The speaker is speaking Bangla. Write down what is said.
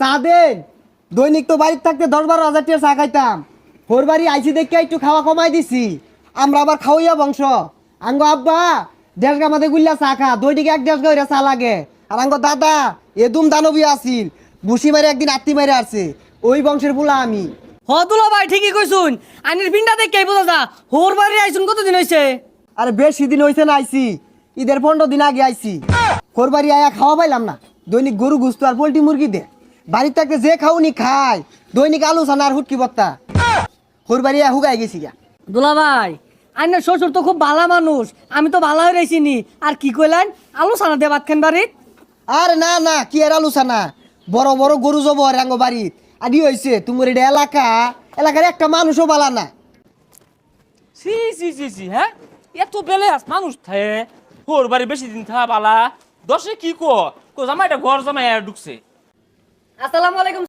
চা দেন। দৈনিক তো বাড়িতে থাকতে দশ বারো হাজার টাকা চা খাইতাম। ওর বাড়ি আইসি দেখে একটু খাওয়া কমাই দিছি। আমরা আবার খাওয়াইয়া বংশ। আঙ্গ আব্বা দেড় গা মাঝে গুল্লা চা খা। দৈনিক এক দেশ গা চা লাগে। আর আঙ্গ দাদা এদুম দানবী আছিল। বুসি মারে একদিন আত্মি মারে আসছে। ওই বংশের বুলা আমি। হ দুলা ভাই ঠিকই কইছুন। আইনের পিন্ডা দেখে বোঝা যা হোর বাড়ি আইছুন কতদিন হইছে? আরে বেশি দিন হয়েছে না আইসি ঈদের পনেরো দিন আগে আইসি ওর বাড়ি আয়া খাওয়া পাইলাম না। দৈনিক গরু গুস্ত আর পোল্ট্রি মুরগি দে। বাড়িতে থাকতে যে খাওনি খায়। দৈনিক আলু সানা আর হুটকি বত্তা ওর বাড়ি হুগাই গেছি গা। দুলা ভাই আইনের শ্বশুর তো খুব ভালো মানুষ। আমি তো ভালো হয়ে রয়েছিনি আর কি কইলেন? আলু সানা দিয়ে ভাত খান বাড়িত? আরে না না কি আর আলু সানা বড় বড় গরু জব রাঙ্গ বাড়ি আদি হয়েছে তোমার এটা এলাকা। এলাকার একটা মানুষও বালা না। সি সি সি সি হ্যাঁ? এত বেলে আস মানুষ থাকে হোর বাড়ি বেশি দিন থাকা বালা দশে কি কো? কো জামাইটা ঘর জামাই আর ঢুকছে। আসসালামু আলাইকুম